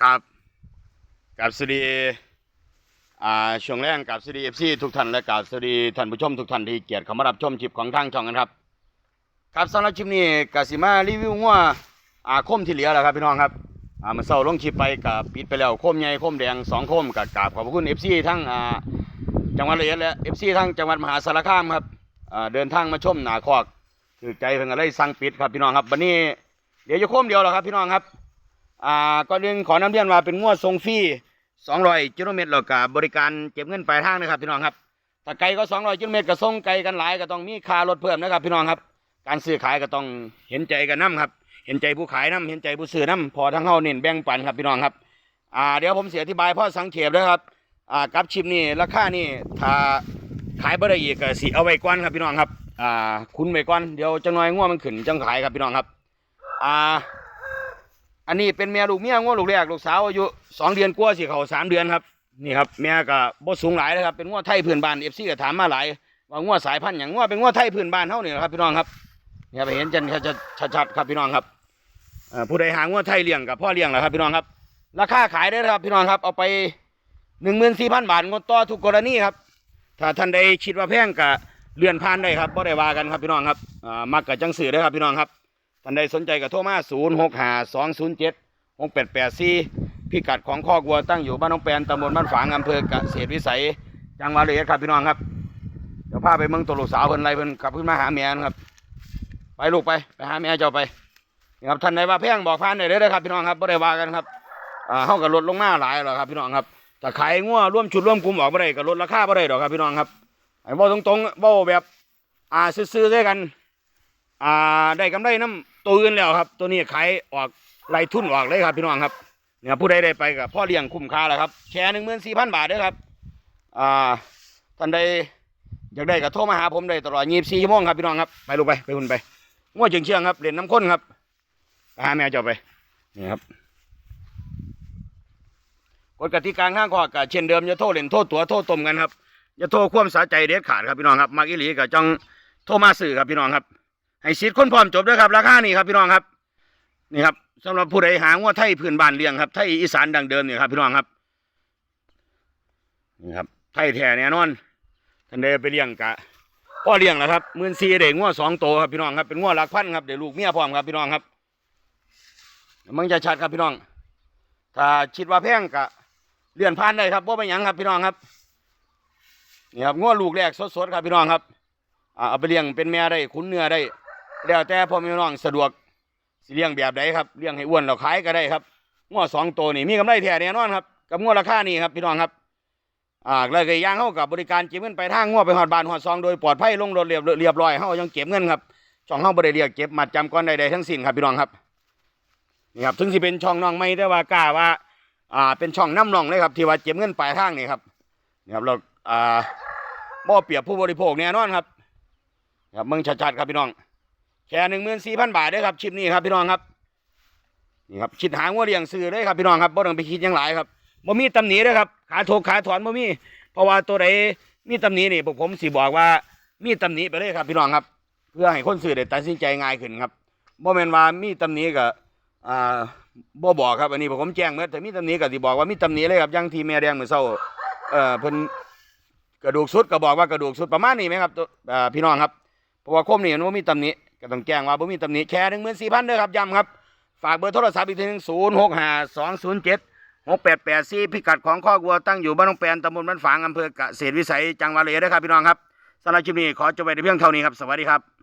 ครับกับสวัสดีอ่าช่วงแรกกับสวัสดีเอฟซีทุกท่านและกับสวัสดีท่านผู้ชมทุกท่านที่เกียรติเข้ามารับชมคลิปของทางช่องกันครับ ครับสำหรับคลิปนี้กสิมารีวิวงัวอาคมที่เหลือแล้วครับพี่น้องครับอ่ามันเศร้าลงคลิปไปกับปิดไปแล้วโคมใหญ่โคมแดงสองโคมกับกราบขอบพระคุณเอฟซีทั้งอ่าจังหวัดระยองและเอฟซีทั้งจังหวัดมหาสารคามครับอ่าเดินทางมาชมหนาคอกถือใจเพิ่งอะไรสั่งปิดครับพี่น้องครับวันนี้เดี๋ยวจะโคมเดียวแล้วครับพี่น้องครับ อ่าก่อนอื่นขอนำเรียนว่าเป็นงวดทรงฟรี200กิโลเมตรแล้วก็บบริการเก็บเงินปลายทางนะครับพี่น้องครับถ้าไกลก็200กิโลเมตรก็ส่งไกลกันหลายก็ต้องมีค่ารถเพิ่มนะครับพี่น้องครับ การซื้อขายก็ต้องเห็นใจกันน้ำครับ เห็นใจผู้ขายน้ำเห็นใจผู้ซื้อน้ำพอทั้งเฮาเน้นแบ่งปันครับพี่น้องครับอ่าเดี๋ยวผมเสียอธิบายพ่อสังเขปนะครับอ่ากับชิปนี่ราคานี่ถ้าขายบ่ได้อีกก็สิเอาไว้ก่อนครับพี่น้องครับอ่าคุณไว้ก่อนเดี๋ยวจังน้อยงัวมันขึ้นจังขายครับพี่น้องครับอ่า อันนี้เป็นแม่ลูกเมียง้อลูกแรกลูกสาวอายุสองเดือนกว่าสิเขาสามเดือนครับนี่ครับแม่ก็บ่สูงหลายนะครับเป็นง้อไทยพื้นบ้านเอฟซีก็ถามมาหลายว่าง้อสายพันธุ์อย่างง้อเป็นง้อไทยพื้นบ้านเท่านี่นะครับพี่น้องครับเนี่ยไปเห็นจันชัดๆครับพี่น้องครับผู้ใดหาง้อไทยเลี้ยงกับพ่อเลี้ยงแหละครับพี่น้องครับ ราคาขายได้ครับพี่น้องครับเอาไปหนึ่งหมื่นสี่พันบาทงดต่อทุกกรณีครับ ถ้าท่านใดคิดว่าแพงก็เลื่อนผ่านได้ครับบ่ได้ว่ากันครับพี่น้องครับอ่ามักกับจังสื่อได้ครับพี่น้องครับ ท่านใดสนใจก็โทรมา0 6 5 2 0 7 6 8 8 4พิกัดของข้อกวัวตั้งอยู่บ้านน้องแปนตำบลบ้านฝางอำเภอกเกษตรวิสัย จังหวัดระยครับพี่น้องครับ เดี๋ยวพาไปเมืองตัวลูกสาวเพิ่นไรเพิ่นกลับขึ้นมาหาแม่นะครับ ไปลูกไปไปหาแม่เจ้าไปนี่ครับท่านใดว่าแพงบอกผ่านได้เลยครับพี่น้องครับบ่ได้ว่ากันครับอ่าเฮาก็ลดลงมาหลายแล้วครับพี่น้องครับถ้าขายงัวร่วมชุดร่วมกลุ่มออกบ่ได้ก็ลดราคาบ่ได้ดอกครับพี่น้องครับไอ้บ่ตรงๆบ่แบบ อ่าซื้อๆด้วยกัน อ่าได้กำไรน้ำตัวอื่นแล้วครับ ตัวนี้ขายออกไรทุนออกเลยครับพี่น้องครับเนี่ยผู้ใดได้ไปกับพ่อเลี้ยงคุ้มค่าแล้วครับแชร์หนึ่งหมื่นสี่พันบาทเด้วยครับอ่าท่านใดอยากได้ก็โทรมาหาผมได้ตลอดยี่สิบสี่ชั่วโมงครับพี่น้องครับไปลูกไปไปคุณไปง้วเชียงเชียงครับเรียนน้ำข้นครับหาแมวจ้าไปนี่ครับกฎกติกาข้างข้อก็เช่นเดิมจะโทษเล่นโทษตัวโทษตมกันครับอย่าโทษควมสาใจเด็ดขาดครับพี่น้องครับมักอีหลีก็จังโทรมาสื่อครับพี่น้องครับ ให้สิทธิ์คนพร้อมจบด้วยครับ ราคานี่ครับพี่น้องครับ นี่ครับสำหรับผู้ใดหาว่าไทยพื้นบ้านเลี้ยงครับไทยอีสานดังเดิมนี่ครับพี่น้องครับนี่ครับไทยแท้แน่นอนท่านใดไปเลี้ยงกะพ่อเลี้ยงแล้วครับมื่นซีเด็กงัวสองโตวครับพี่น้องครับเป็นงัวหลักพันครับเดี๋ยวลูกเมียพร้อมครับพี่น้องครับมันจะชัดครับพี่น้อง ถ้าคิดว่าแพงกะเลื่อนผ่านได้ครับว่าไปนหยังครับพี่น้องครับนี่ครับงัวลูกแรกสดๆครับพี่น้องครับอ่าเอาไปเลี้ยงเป็นแม่ได้ขุนเนื้อได้ แล้วแต่พ่อแม่พี่น้องสะดวกสิเลี้ยงแบบใดครับเลี้ยงให้อ้วนเราขายก็ได้ครับง้อสองตัวนี่มีกำไรแท้แน่นอนครับกับง้อราคานี่ครับพี่น้องครับอ่าเลยก็ย่างเข้ากับบริการเก็บเงินไปทางง้อไปหอดบานหอดซองโดยปลอดภัยลงรถเรียบเรียบร้อยเขายังเก็บเงินครับช่องเข้าบริเรียกเก็บมัดจำก้อนใดๆทั้งสิ้นครับพี่น้องครับนี่ครับถึงสิเป็นช่องน้องไม่ได้ว่ากล้าว่าอ่าเป็นช่องน้ำน่องเลยครับที่ว่าเก็บเงินปลายทางนี่ครับนี่ครับเราอ่าบ่เปรียบผู้บริโภคแน่นอนครับครับมืองชัดๆครับพี่น้อง แค่หนึ่งหมื่นสี่พันบาทด้อครับชิปนี้ครับพี่น้องครับนี่ครับชิดหางว่าเลี้ยงซื้อเลยครับพี่น้องครับบ่ต้องไปคิดยังหลายครับบ่มีตำหนิด้อครับขาโถกขาถอนบ่มี เพราะว่าตัวใดมีตำหนินี่พวกผมสิบอกว่ามีตำหนิไปเลยครับพี่น้องครับ เพื่อให้คนซื้อได้ตัดสินใจง่ายขึ้นครับบ่แม่นว่ามีตำหนิก็อ่าบ่บอกครับอันนี้พวกผมแจ้งเมื่อแต่มีตำหนิก็สิบอกว่ามีตำหนิเลยครับยังที่แม่แดงเหมื้อเช้าเอ่อเพิ่นกระดูกสุดก็บอกว่ากระดูกสุดประมาณนี้ไหมครับตัวอ่าพี่น้องครับเพราะว่าคมนี่มันบ่มีตำหนิ ก็ต้องแจ้งว่าบ่มีตำหนิแชร์หนึ่งหมื่นสี่พันเด้อครับย้ำครับ ฝากเบอร์โทรศัพท์อีกทีหนึ่งศูนย์หกห้าสองศูนย์เจ็ดหกแปดแปดสี่พิกัดของข้อวัวตั้งอยู่บ้านน้องแปนตำบลบ้านฝางอำเภอกเกษตรวิสัยจังหวัดเลยนะครับพี่น้องครับสำหรับคลิปนี้ขอจบไปในเพียงเท่านี้ครับ สวัสดีครับ